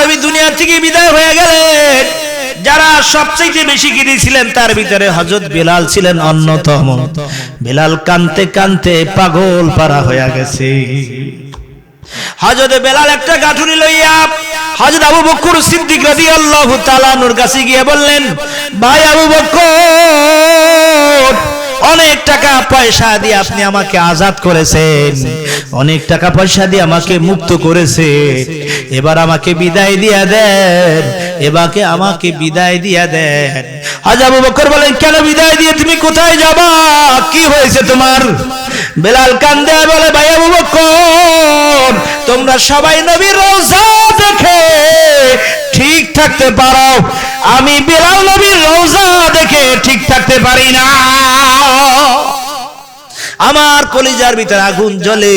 নবী দুনিয়া থেকে বিদায় হয়ে গেলেন। যারা সবচেয়ে বেশি গিয়েছিলেন তার ভিতরে হজরত বিলাল ছিলেন অন্যতম। বিলাল কানতে কানতে পাগল পারা হয়ে গেছে। গিয়ে বললেন, ভাই আবু বকর অনেক টাকা পয়সা দিয়ে আপনি আমাকে আজাদ করেছেন। অনেক টাকা পয়সা দিয়ে আমাকে মুক্ত করেছে এবার আমাকে বিদায় দিয়া দেন। এবারকে আমাকে বিদায় দিয়া দেন। আজ আবু বকর বলেন, কেন বিদায় দিয়ে? তুমি কোথায় যাবা? কি হয়েছে তোমার? বেলাল কান্দে বলে, ভাই আবু বকর, তোমরা সবাই নবীর রোজা দেখে ঠিক থাকতে পারো। আমি বেলাল নবীর রোজা দেখে ঠিক থাকতে পারি না। আমার কলিজার ভিতরে আগুন জ্বলে।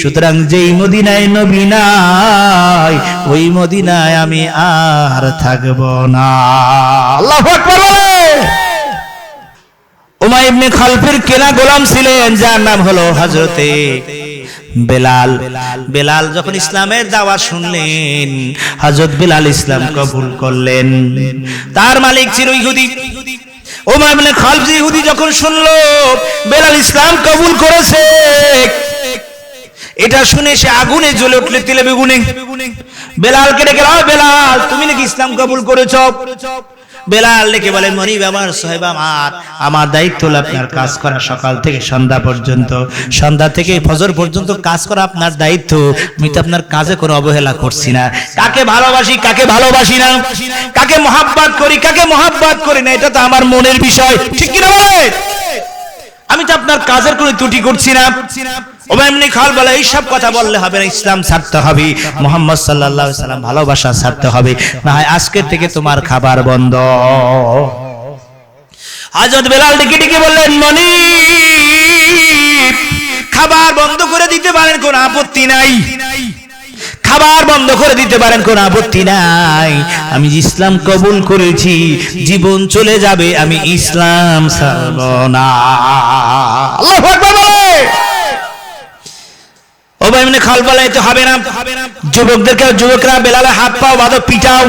সুতরাং যেই মদিনায় নবী নাই, ওই মদিনায় আমি আর থাকব না। আল্লাহ উমাই ইবনে খালফের কেনা গোলাম ছিলেন, যার নাম হলো হযরতে বেলাল। বেলাল যখন ইসলামের দাওয়া শুনলেন, হযরত বেলাল ইসলাম কবুল করলেন। তার মালিক ছিল ইহুদি। ওমর ইবনে খালফ ইহুদি যখন শুনলো, বেলাল ইসলাম কবুল করেছে। এটা শুনে সে আগুনে জ্বলে উঠলে তিলে বেগুনে। বেলালকে ডেকে "ও বেলাল, তুমি নাকি ইসলাম কবুল করেছ? বেলাল ডেকে বলেন, মনিব আমার, সাহেব আমার আমার দায়িত্ব হলো আপনার কাজ করা সকাল থেকে সন্ধ্যা পর্যন্ত। সন্ধ্যা থেকে ফজর পর্যন্ত কাজ করা আপনার দায়িত্ব, আমি তো আপনার কাজে কোনো অবহেলা করছি না। কাকে ভালোবাসি কাকে ভালোবাসি না? কাকে মহাব্বাত করি, কাকে মহাব্বাত করি না? এটা তো আমার মনের বিষয়। ঠিক কিনা বলে আমি তো আপনার কাজের কোনো ত্রুটি করছি না। তোমার খাবার বন্ধ। হযরত বেলাল বললেন মনি খাবার বন্ধ করে দিতে পারেন, কোনো আপত্তি নাই। খাবার বন্ধ করে দিতে পারেন, কোনো আপত্তি নাই। আমি ইসলাম কবুল করেছি, জীবন চলে যাবে, আমি ইসলাম না। আল্লাহু আকবার বলে ও মানে খাল বলাইতে হবে না। যুবকদেরকে যুবকরা বেলালে হাত পাও পিটাও।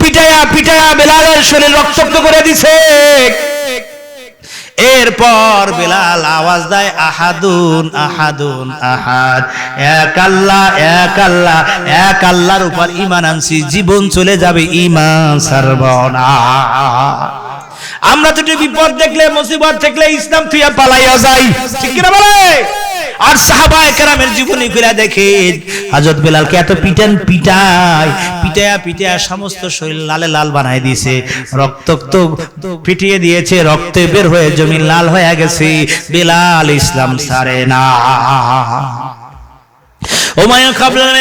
পিটায়া পিটায়া বেলালের শরীর রক্তাক্ত করে দিছে। এরপর বেলাল আওয়াজ দেয়, আহাদুন আহাদুন, আহাদ। এক আল্লাহ এক আল্লাহ, এক আল্লাহর উপর ইমান আনছি, জীবন চলে যাবে ইমান সর্বনা আমরা তো বিপদ দেখলে, মুসিবত দেখলে ইসলাম থুইয়া পালাইয়া যাই। ঠিক কিনা বলে? আর সাহাবায় কেরামের জীবনী ফিরা দেখে হযরত বেলালকে এত পিটান পিটায়, পিটায়া পিটায়া সমস্ত শরীর লালে লাল বানায় দিয়েছে। রক্ত তো পিটিয়ে দিয়েছে, রক্তে বের হয়ে জমিন লাল হয়ে গেছে। বেলাল ইসলাম সারে না। ওমায়ুন খাবলেন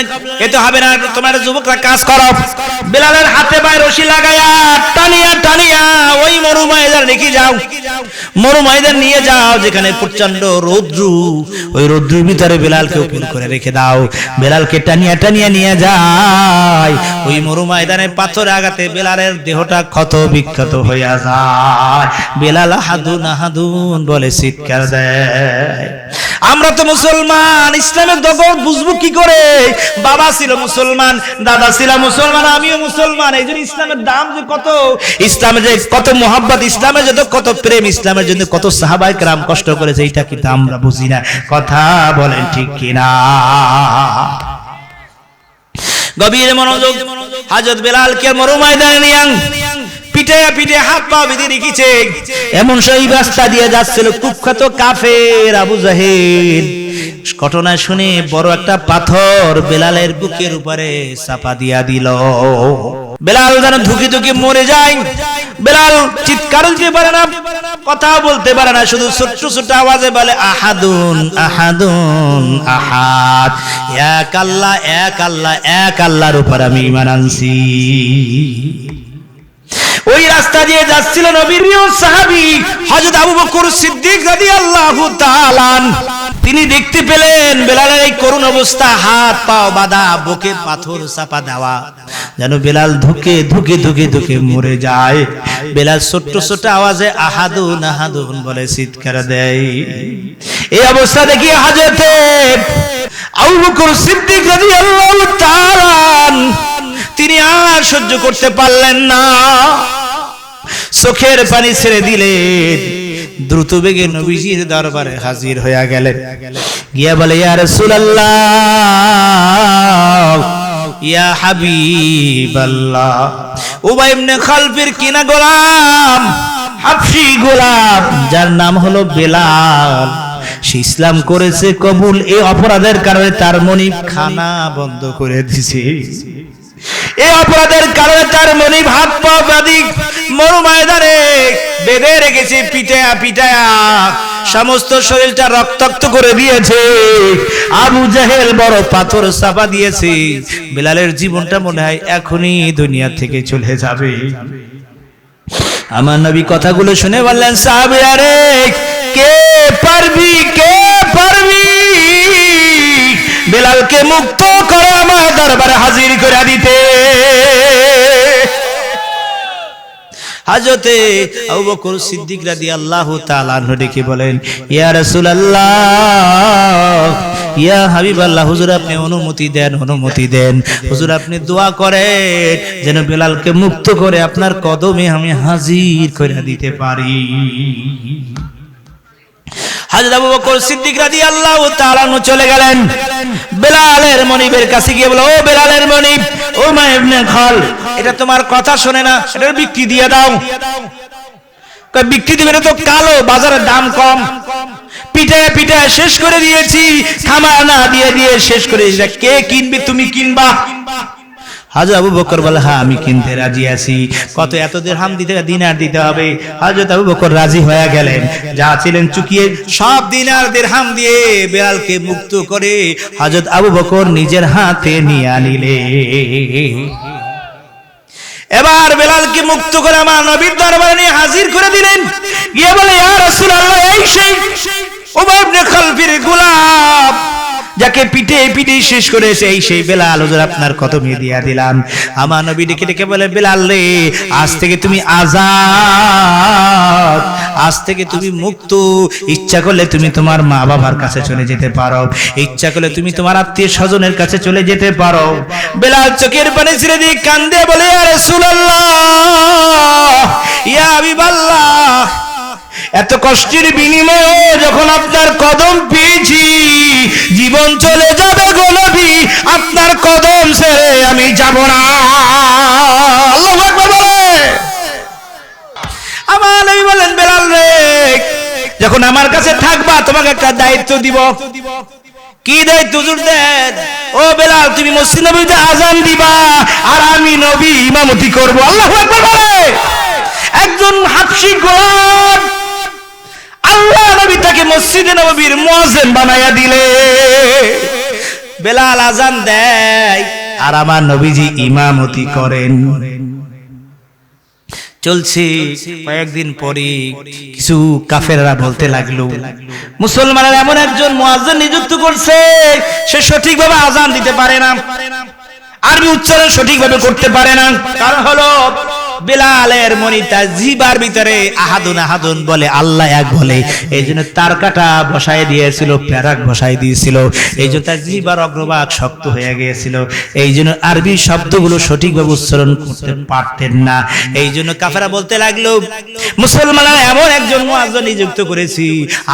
এতে হবে না, তোমার যুবকরা কাজ করো। বেলালের হাতে পায়ে রশি লাগায়া টানিয়া টানিয়া, ওই মরু ময়দান রেখে যাও। মরু ময়দান নিয়ে যাও, যেখানে প্রচণ্ড রৌদ্র। ওই রৌদ্রের ভিতরে বেলালকে উকিল করে রেখে দাও। বেলালকে টানিয়া টানিয়া নিয়ে যায়। ওই মরু ময়দানে পাথরে আঘাতে বেলালের দেহটা ক্ষত বিক্ষত হইয়া যায়। বেলাল হাদুন হাদুন বলে চিৎকার দেয়। আমরা তো মুসলমান, ইসলামের দখল বুঝব কি করে? বাবা ছিল মুসলমান, দাদা ছিল মুসলমান, আমিও মুসলমান। এই জন্য ইসলামের দাম যে কত? ইসলামের যে কত মোহাব্বত, ইসলামের যে কত প্রেম, ইসলামের জন্য কত সাহাবাই রাম কষ্ট করেছে, এইটা কিন্তু আমরা বুঝি না। কথা বলেন ঠিক কিনা? গভীর মনোযোগ হাজত বেলালকে মরু ময়দানে নিয়াং পিঠে পিঠে হাত পা বেঁধে রেখেছে। এমন সেই রাস্তা দিয়ে যাচ্ছিল কুখ্যাত কাফের আবু জাহেদ ঘটনা শুনে বড় একটা পাথর বেলালের বুকের উপরে চাপা দিয়া দিল। বেলাল যেন ধুকি ধুকি মরে যায়। বেলাল চিৎকার দিতে পারে না, কথা বলতে পারে না, শুধু ছোট্ট ছোট্ট আওয়াজে বলে, আহাদুন আহাদুন, আহাদ। এক আল্লাহ এক আল্লাহ, এক আল্লাহর উপর আমি ইমান আনছি। ওই রাস্তা দিয়ে যাচ্ছিল নবীর সাহাবী, হযরত আবু বকর সিদ্দিক রাদিয়াল্লাহু তাআলা তিনি দেখতে পেলেন বেলালের এই করুণ অবস্থা, হাত পা বাঁধা, বুকে পাথর চাপা দেওয়া। যেন বেলাল ধুকে ধুকে ধুকে ধুকে মরে যায়। বেলাল ছোট্ট ছোট্ট আওয়াজে আহাদুন আহাদুন বলে চিৎকার দেয়। এই অবস্থা দেখিয়ে হাজতে আবু বকর সিদ্দিক রাদিয়াল্লাহু তাআলা সহ্য করতে পারলেন না। চোখের পানি ছেড়ে দিলেন। দ্রুত বেগে নবীজির দরবারে হাজির হইয়া গেলেন। গিয়া বলে, ইয়া রাসূলুল্লাহ, ইয়া হাবিবাল্লাহ, উবাই ইবনে খালফের কিনা গোলাম? হাফসি গোলাম, যার নাম হলো বেলাল। সে ইসলাম করেছে, কবুল। এই অপরাধের কারণে তার মনিব খানা বন্ধ করে দিছে। এই অপরাধের কারণে তার মনিব হাত পা মরু ময়দানে বেঁধে রেখেছে, পিটায়া পিটায়া। সমস্ত শরীরটা রক্তাক্ত করে দিয়েছে। আবু জাহেল বড় পাথর চাপা দিয়েছে। বিলালের জীবনটা মনে হয় এখনই দুনিয়া থেকে চলে যাবে। আমার নবী কথাগুলো শুনে বললেন সাহাবিরা রে কে পারবি কে পারবি? বেলালকে মুক্ত করে আমার দরবারে হাজির করে দিতে। হাজতে আবু বকর সিদ্দিক রাদিয়াল্লাহু তাআলা আনহু ডেকে বলেন, ইয়া রাসূলুল্লাহ, ইয়া হাবিবাল্লাহ, হুজুর আপনি অনুমতি দেন অনুমতি দেন। হুজুর আপনি দোয়া করেন যেন বেলালকে মুক্ত করে আপনার কদমে আমি হাজির করে দিতে পারি। চলে গেলেন। কাছে গিয়ে ও বেলালের মনিব, ও এটা তোমার কথা শুনে না বিক্রি দিয়ে দাও। বিক্রি তো কালো, বাজারের দাম কম। পিঠায় পিঠায় শেষ করে দিয়েছি খামা না, দিয়ে দিয়ে শেষ করে কে কিনবে, তুমি কিনবা? হাজর আবু বকর বলে হ্যাঁ আমি কিনতে রাজি আছি। কত এত দিরহাম দিতে দিনার দিতে হবে। হাজরত আবু বকর রাজি হয়ে গেলেন। যা ছিলেন চুকিয়ে সব দিনার দিরহাম দিয়ে বেলালকে মুক্ত করে হাজরত আবু বকর নিজের হাতে নিয়ে আনিলে এবার বেলালকে মুক্ত করে আমার নবীর দরবারে নিয়ে হাজির করে দিলেন। গিয়ে বলে, ইয়া রাসূলুল্লাহ, এই সেই উমর ইবনে খালফির গোলাম। যাকে পিঠে পিঠে শেষ করেছে এই সেই বেলাল, হুজুর আপনার কত মেয়ে দিয়া দিলাম। আমার নবী ডেকে ডেকে বলে বেলাল রে, আজ থেকে তুমি আজাদ, আজ থেকে তুমি মুক্ত। ইচ্ছা করলে তুমি তোমার মা বাবার কাছে চলে যেতে পারো। ইচ্ছা করলে তুমি তোমার আত্মীয় স্বজনের কাছে চলে যেতে পারো। বেলাল চোখের পানি ছেড়ে দিয়ে কান্দে বলে ইয়া রাসূলুল্লাহ, ইয়া হাবিবাল্লাহ এত কষ্টের বিনিময়ে যখন আপনার কদম পেয়েছি, জীবন চলে যাবে গোলবি আপনার কদম ছেড়ে আমি যাব না। আমার বলেন রে, যখন আমার কাছে থাকবা, তোমাকে একটা দায়িত্ব দিব। কি দায়িত্ব, হুজুর দেন? ও বেলাল, তুমি মসজিদ নবীতে আজান দিবা, আর আমি নবী ইমামতি করব। আল্লাহু একজন হাফসি গোলাম আল্লাহ নবী তাকে মসজিদে নবীর মুয়াজ্জিন বানায়া দিলে। বেলাল আজান দেয় আর আমার নবীজি ইমামতি করেন। চলছে কয়েকদিন পরে কিছু কাফেররা বলতে লাগল, মুসলমানের এমন একজন মুয়াজ্জিন নিযুক্ত করছে, সে সঠিকভাবে আজান দিতে পারে না। আরবি উচ্চারণ সঠিকভাবে করতে পারে না। কারণ হলো বেলালের মনি তার জিবার ভিতরে আহাদুন আহাদুন বলে, আল্লাহ এক বলে। এই জন্য তার কাটা বসায় দিয়েছিল, প্যারাক বসায় দিয়েছিল। এই জন্য তার জিবার অগ্রভাগ শক্ত হয়ে গিয়েছিল। এই জন্য আরবি শব্দগুলো সঠিকভাবে উচ্চারণ করতে পারতেন না। এই জন্য কাফেরা বলতে লাগল, মুসলমানরা এমন একজন মুয়াজ্জিন নিযুক্ত করেছি,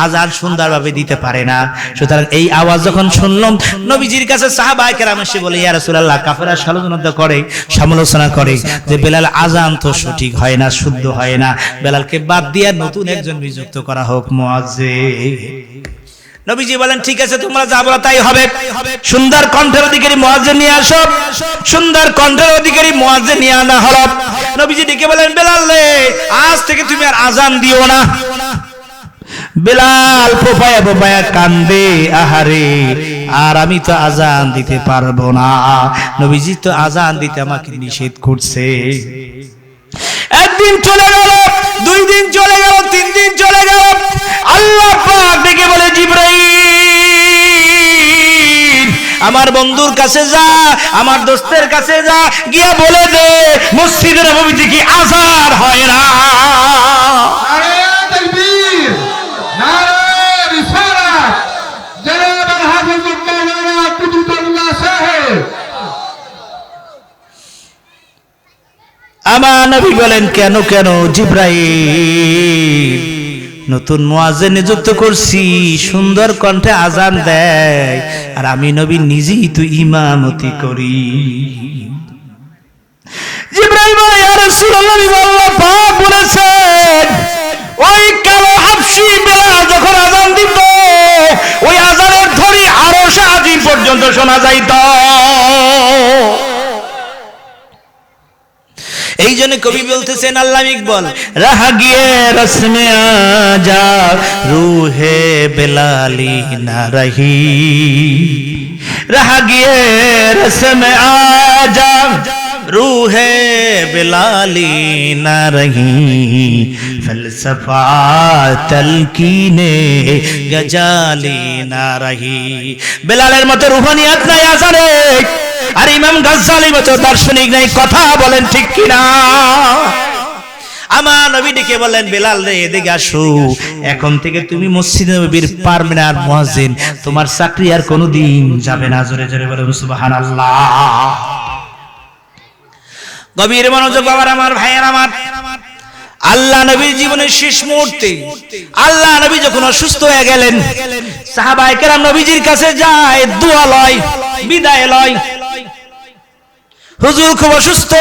আজান সুন্দরভাবে দিতে পারে না। সুতরাং এই আওয়াজ যখন শুনলাম, নবীজির কাছে সাহাবায়ে কেরাম এসে বলে, ইয়া রাসূলুল্লাহ, কাফেরা সমালোচনা করে সমালোচনা করে যে, বেলাল আজান তো সঠিক হয় না, শুদ্ধ হয় না। বেলালকে বাদ দিয়ে নতুন একজন নিযুক্ত করা হোক মুয়াজ্জিন। নবীজি বলেন, ঠিক আছে, তোমরা যা বলো তাই হবে। সুন্দর কণ্ঠের অধিকারী মুয়াজ্জিন নিয়ে আসো। সুন্দর কণ্ঠের অধিকারী মুয়াজ্জিন নিয়ে আনা হলো। নবীজি ডেকে বলেন, বেলাল রে, আজ থেকে তুমি আর আজান দিও না। বেলাল পোপায়া পোপায়া কান্দে, আহারে, আর আমি তো আজান দিতে পারব না। নবীজি তো আজান দিতে আমাকে নিষেধ করছে। একদিন চলে গেল, দুই দিন চলে গেল, তিন দিন চলে গেল। আল্লাহ পাক ডেকে বলে, জিব্রাইল, আমার বন্ধুর কাছে যা, আমার দোস্তের কাছে যা, গিয়া বলে দে, মসজিদের নবী কি আজার হয় না? আমার নবী বলেন, কেন কেন, জিব্রাইল? নতুন মোয়াজে নিযুক্ত করছি, সুন্দর কণ্ঠে আজান দেয়, আর আমি নবী নিজেই তো ইমামতি করি। পাক বলেছেন, ওই কালো হাফসি বেলাল যখন আজান দিত, ওই আজানের ধরি আরও সাজিম পর্যন্ত শোনা যাইত। এই জন্য কবি বলতেছেন আল্লাহ ইকবল রাহা গিয়ে রসমে আজা রুহে বেলালি না রহি রাহা গিয়ে রসমে আজা रूहे बिलाली न रही फलसफा तलकीने गजाली न रही বেলালের মতো রুহানিয়াত নাই আসারে আর ইমাম গাজ্জালির মতো দার্শনিক নাই, কথা বলেন ঠিক কিনা? আমার নবী ডেকে বললেন, বেলাল রে, এদিকে আসো। এখন থেকে তুমি মসজিদ নবীর পারমিনার মুয়াজ্জিন, তোমার চাকরি আর কোনোদিন যাবে না। জোরে জোরে বলে সুবহানাল্লাহ। গভীর মনোযোগ বাবার, আমার ভাইয়ের, আমার। আল্লাহ নবীর জীবনের শেষ মুহূর্তে, আল্লাহ নবী যখন অসুস্থ হয়ে গেলেন, সাহাবায়ে কেরাম নবীজির কাছে যায়, দোয়া লয়, বিদায় লয় হুজুর খুব অসুস্থ।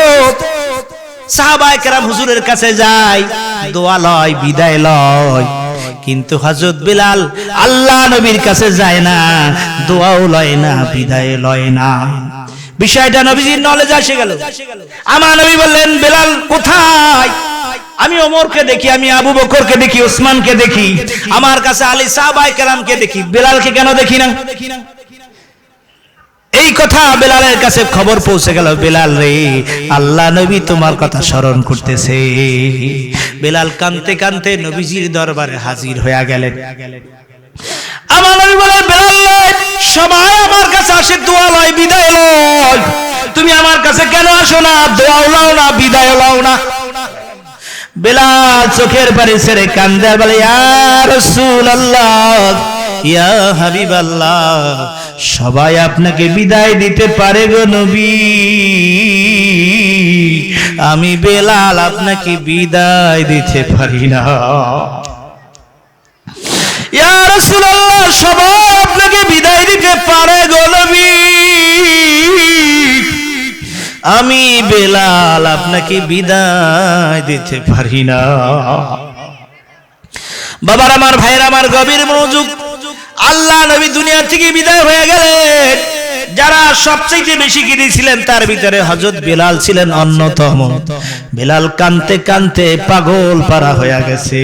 সাহাবায়ে কেরাম হুজুরের কাছে যায়, দোয়া লয়, বিদায় লয়। কিন্তু হযরত বিলাল আল্লাহ নবীর কাছে যায় না, দোয়াও লয় না, বিদায় লয় না। বিষয়টা নবীজির নলেজ আসে গেল। আমার নবী বললেন, বেলাল, কোথায়? আমি ওমরকে দেখি, আমি আবু বকরকে দেখি, ওসমানকে দেখি, আমার কাছে আলী সাহাবাই কেরামকে দেখি। বেলালকে কেন দেখি না? এই কথা বেলালের কাছে খবর পৌঁছে গেল, বেলাল রে, আল্লাহ নবী তোমার কথা স্মরণ করতেছে। বেলাল কানতে কানতে নবীজির দরবারে হাজির হয়ে গেলেন। আমার নবী বলে, বেলাল সবাই আমার কাছে আসে, দোয়া লয়, বিদায় লয়। তুমি আমার কাছে কেন আসো না? দোয়াও লাও না, বিদায় লাও না। বেলাল চোখের পানি ছেড়ে কান্দে, বলে, ইয়া রাসূলুল্লাহ, ইয়া হাবিবাল্লাহ সবাই আপনাকে বিদায় দিতে পারে গো নবী। আমি বেলাল আপনাকে বিদায় দিতে পারি না। সবাই আপনাকে বিদায় দিতে পারে গো আমি বেলাল আপনাকে বিদায় দিতে পারি না। বাবার আমার, ভাইয়ের আমার গভীর মনোযোগ আল্লাহ নবী দুনিয়া থেকে বিদায় হয়ে গেলেন। যারা সবচেয়ে বেশি কিনেছিলেন তার ভিতরে হজরত বেলাল ছিলেন অন্যতম। বেলাল কানতে কানতে পাগল পারা হয়ে গেছে।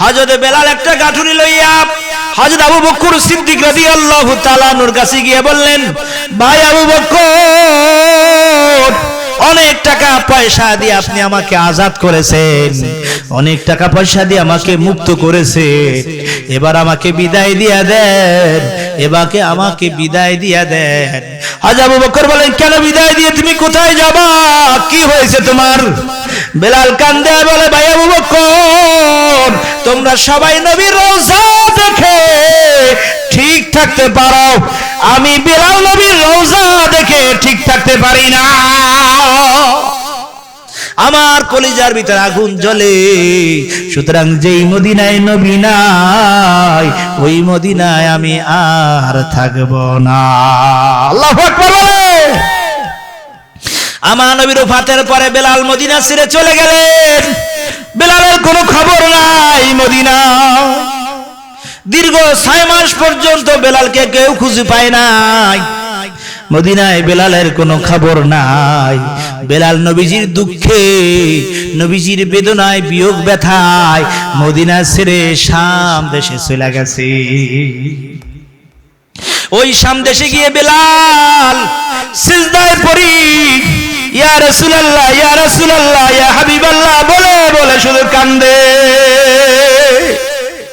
হজরত বেলাল একটা গাঠুরি লইয়া হজরত আবু বকর সিদ্দিক রাদিয়াল্লাহু তাআলা নূর কাছে গিয়ে বললেন, ভাই আবু বকর পয়সা দিয়ে আপনি আমাকে আজাদ করেছেন। অনেক টাকা পয়সা দিয়ে আমাকে মুক্ত করেছে এবার আমাকে বিদায় দিয়া দেন। এবাকে আমাকে বিদায় দিয়া দেন। আবু বকর বলেন, কেন বিদায় দিয়ে? তুমি কোথায় যাবা? কি হয়েছে তোমার? বেলাল কান্দে বলে, ভাই আবু বকর, তোমরা সবাই নবীর রোজা দেখে ঠিক থাকতে পারো। আমি বেলাল নবীর রোজা দেখে ঠিক থাকতে পারি না। আমার কলিজার ভিতরে আগুন জ্বলে। সুতরাং যেই মদিনায় নবী নাই, ওই মদিনায় আমি আর থাকব না। আল্লাহ আমার নবীর ফাতের পরে বেলাল মদিনা ছেড়ে চলে গেলেন। বেলালের কোনো খবর নাই মদিনা দীর্ঘ ছয় মাস পর্যন্ত বেলালকে কেউ খুঁজে পায় নাই। মদিনায় বেলালের কোনো খবর নাই। বেলাল নবীজির দুঃখে, নবীজির বেদনায় বিয়োগ ব্যথায় মদিনা ছেড়ে শাম দেশে চলে গেছে। ওই শাম দেশে গিয়ে বেলাল সিজদায় পড়ি। ইয়া রাসূলুল্লাহ ইয়া রাসূলুল্লাহ, ইয়া হাবিবাল্লাহ, বলে বলে শুধু কান্দে।